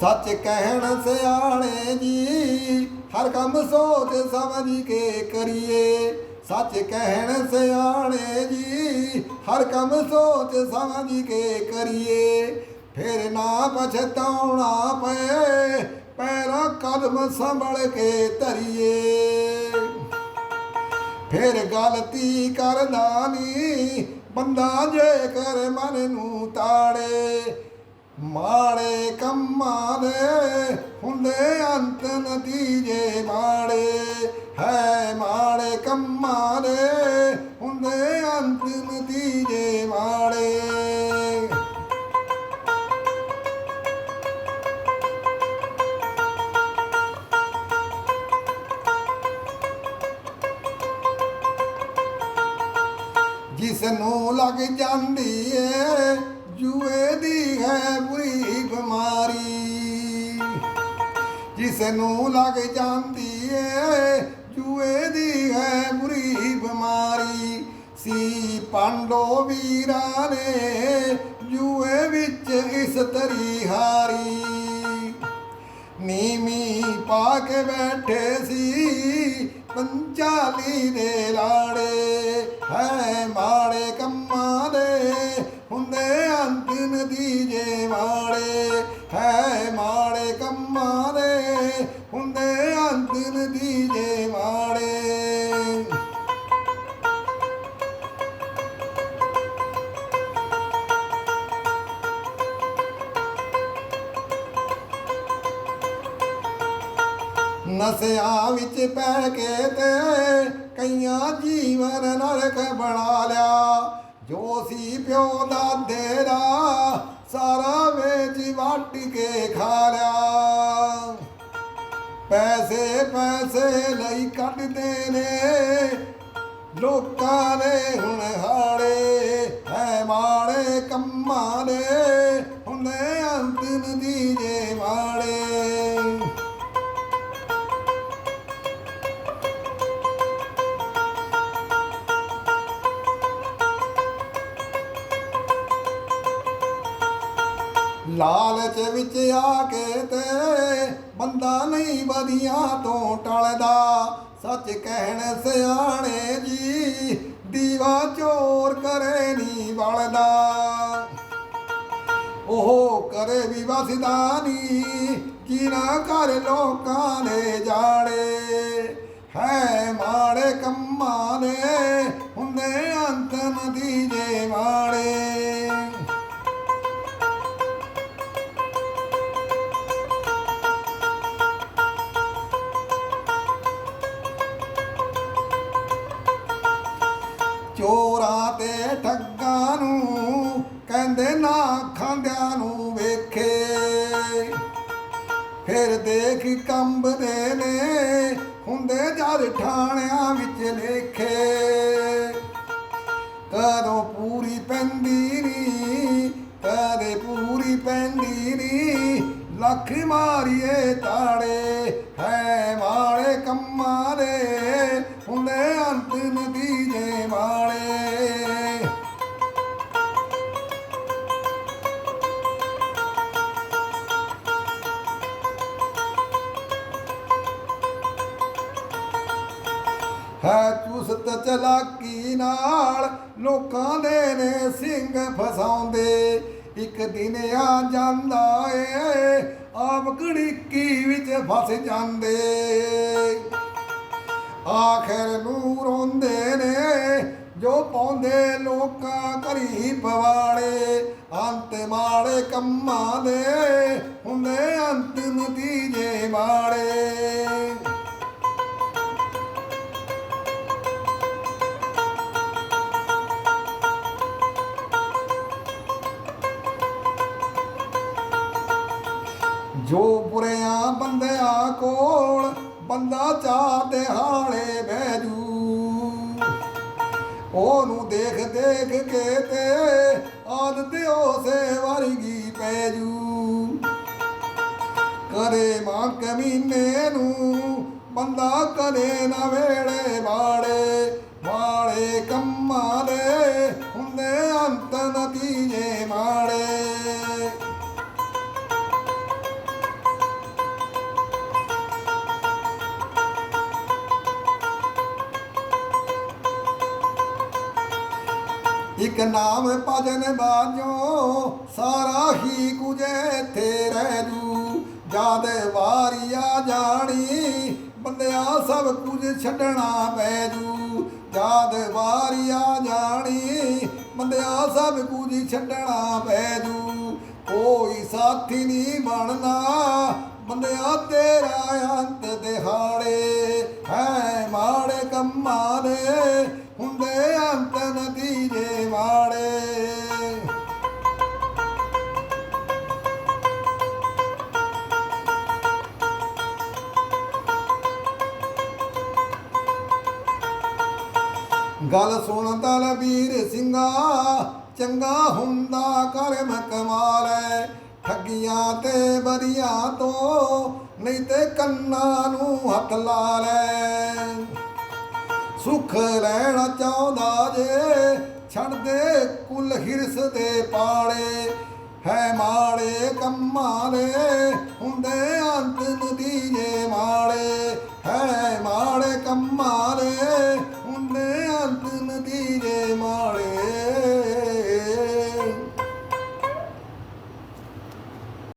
ਸੱਚ ਕਹਿਣ ਸਿਆਣੇ ਜੀ, ਹਰ ਕੰਮ ਸੋਚ ਸਮਝ ਕੇ ਕਰੀਏ। ਸੱਚ ਕਹਿਣ ਸਿਆਣੇ ਜੀ, ਹਰ ਕੰਮ ਸੋਚ ਸਮਝ ਕੇ ਕਰੀਏ। ਫਿਰ ਨਾ ਪਛਤਾਉਣਾ ਪਏ, ਪੈਰਾਂ ਕਦਮ ਸੰਭਲ ਕੇ ਧਰੀਏ। ਫਿਰ ਗਲਤੀ ਕਰਦਾ ਨਹੀਂ ਬੰਦਾ ਜੇ ਕਰ ਮਨ ਨੂੰ ਤਾੜੇ ਮਾੜੇ ਕੰਮਾਂ ਦੇ ਹੁੰਦੇ ਅੰਤ ਨਤੀਜੇ ਮਾੜੇ। ਹੈ ਮਾੜੇ ਕੰਮਾਂ ਦੇ ਹੁੰਦੇ ਅੰਤ ਨਤੀਜੇ ਮਾੜੇ। ਜਿਸ ਨੂੰ ਲੱਗ ਜਾਂਦੀ ਏ ਜੂਏ ਦੀ ਹੈ ਬੁਰੀ ਬਿਮਾਰੀ। ਜਿਸ ਨੂੰ ਲੱਗ ਜਾਂਦੀ ਏ, ਜੂਏ ਦੀ ਹੈ ਬੁਰੀ ਬਿਮਾਰੀ। ਸੀ ਪਾਂਡੋ ਵੀਰਾਂ ਨੇ ਜੂਏ ਵਿੱਚ ਇਸ ਤਰੀ ਹਾਰੀ। ਨੀਮੀ ਪਾ ਕੇ ਬੈਠੇ ਸੀ ਪੰਚਾਲੀ ਦੇ ਲਾੜੇ। ਹੈ ਮਾੜੇ ਕੰਮਾਂ ਦੇ ਹੁੰਦੇ ਦੀ ਜੇ ਮਾੜੇ, ਹੈ ਮਾੜੇ ਕੰਮਾਂ ਦੇ ਹੁੰਦੇ ਅੰਤ ਜੇ ਮਾੜੇ। ਨਸਿਆਂ ਵਿੱਚ ਪੈ ਕੇ ਤੇ ਕਈਆਂ ਜੀਵਨ ਨਰਕ ਬਣਾ ਲਿਆ। ਜੋ ਸੀ ਪਿਓ ਦਾ ਦੇਰਾ ਸਾਰਾ ਵੇਚ ਵੱਟ ਕੇ ਖਾ ਲਿਆ ਪੈਸੇ ਪੈਸੇ ਲਈ ਕੱਢਦੇ ਨੇ, ਲੋਕਾਂ ਨੇ ਹੁਣ ਹਾੜੇ ਹੈ ਮਾੜੇ ਕੰਮਾਂ ਦੇ ਹੁੰਦੇ ਅੰਤ ਨਤੀਜੇ ਮਾੜੇ ਲਾਲਚ ਵਿੱਚ ਆ ਕੇ ਤੇ ਬੰਦਾ ਨਹੀਂ ਵਧੀਆਂ ਤੋਂ ਟਲਦਾ। ਸੱਚ ਕਹਿਣ ਸਿਆਣੇ ਜੀ, ਦੀਵਾ ਚੋਰ ਕਰੇ ਨਹੀਂ ਵਲਦਾ। ਉਹ ਕਰੇ ਵੀ ਵਸਦਾ ਨਹੀਂ ਕਿਨਾ ਕਰ ਲੋਕਾਂ ਨੇ ਜਾੜੇ ਹੈ ਮਾੜੇ ਕੰਮਾਂ ਦੇ ਹੁੰਦੇ ਅੰਤ ਨਤੀਜੇ ਚੋਰਾਂ ਤੇ ਠੱਗਾਂ ਨੂੰ ਕਹਿੰਦੇ ਨਾ ਖਾਂਦਿਆਂ ਨੂੰ ਵੇਖੇ। ਫਿਰ ਦੇਖ ਕੰਬਦੇ ਨੇ ਹੁੰਦੇ ਜਦ ਠਾਣਿਆਂ ਵਿੱਚ ਲੇਖੇ। ਕਦੋਂ ਪੂਰੀ ਪੈਂਦੀ ਨੀ, ਕਦੇ ਪੂਰੀ ਪੈਂਦੀ ਨੀ, ਲੱਖ ਮਾਰੀਏ ਤਾੜੇ ਹੈ ਚੁਸਤ ਚਲਾਕੀ ਨਾਲ, ਲੋਕਾਂ ਦੇ ਨੇ ਸਿੰਘ ਫਸਾਉਂਦੇ। ਇੱਕ ਦਿਨ ਆ ਜਾਂਦਾ ਏ, ਆਪ ਕੜਿੱਕੀ ਵਿੱਚ ਫਸ ਜਾਂਦੇ। ਆਖਰ ਨੂੰ ਰੋਂਦੇ ਨੇ, ਜੋ ਪਾਉਂਦੇ ਲੋਕਾਂ ਕਰੀ ਪਵਾੜੇ। ਅੰਤ ਮਾੜੇ ਕੰਮਾਂ ਦੇ ਹੁੰਦੇ, ਅੰਤ ਨਤੀਜੇ ਮਾੜੇ। ਜੋ ਬੁਰਿਆਂ ਬੰਦਿਆਂ ਕੋਲ, ਬੰਦਾ ਚਾਰ ਦਿਹਾੜੇ ਬਹਿਜੂ ਉਹਨੂੰ ਦੇਖ ਦੇਖ ਕੇ ਤੇ ਆਦਤ ਉਸੇ ਵਰਗੀ ਪੈਜੂ ਕਰੇ ਮਾਂ ਕਮੀਨੇ ਨੂੰ ਬੰਦਾ ਕਦੇ ਨਾ ਵੇੜੇ ਵਾੜੇ, ਵਾਲੇ ਕੰਮਾਂ ਦੇ ਹੁੰਦੇ ਅੰਤ ਨਤੀਜੇ ਮਾੜੇ। ਇੱਕ ਨਾਮ ਭਜਨ ਬਾਜੋ, ਸਾਰਾ ਹੀ ਕੁਝ ਇੱਥੇ ਰਹਿ ਜੂ। ਜਦ ਵਾਰੀ ਆ ਜਾਣੀ, ਬੰਦਿਆ ਸਭ ਕੁਝ ਛੱਡਣਾ ਪੈ ਜੂ। ਜਦ ਵਾਰੀ ਜਾਣੀ, ਬੰਦਿਆ ਸਭ ਕੁਝ ਛੱਡਣਾ ਪੈ ਜੂ। ਕੋਈ ਸਾਥੀ ਨਹੀਂ ਬਣਨਾ ਬੰਦਿਆ ਤੇਰਾ ਅੰਤ ਦਿਹਾੜੇ। ਹੈ ਮਾੜੇ ਕੰਮਾਂ ਦੇ, ਹੁੰਦੇ ਅੰਤ ਨਦੀ ਗੱਲ ਸੁਣ ਦਲ ਵੀਰ ਸਿੰਘਾ, ਚੰਗਾ ਹੁੰਦਾ ਕਰਮ ਕਮਾਲੇ ਠੱਗੀਆਂ ਤੇ ਬਰੀਆਂ ਤੋਂ ਨਹੀਂ ਤੇ ਕੰਨਾਂ ਨੂੰ ਹੱਥ ਲਾ ਲੈ ਸੁਖ ਲੈਣਾ ਚਾਹੁੰਦਾ ਜੇ ਛੱਡ ਦੇ ਕੁਲ ਹਿਰਸ ਦੇ ਪਾਲੇ ਹੈ ਮਾੜੇ ਕੰਮਾਂ ਦੇ ਹੁੰਦੇ ਅੰਤ ਦੀ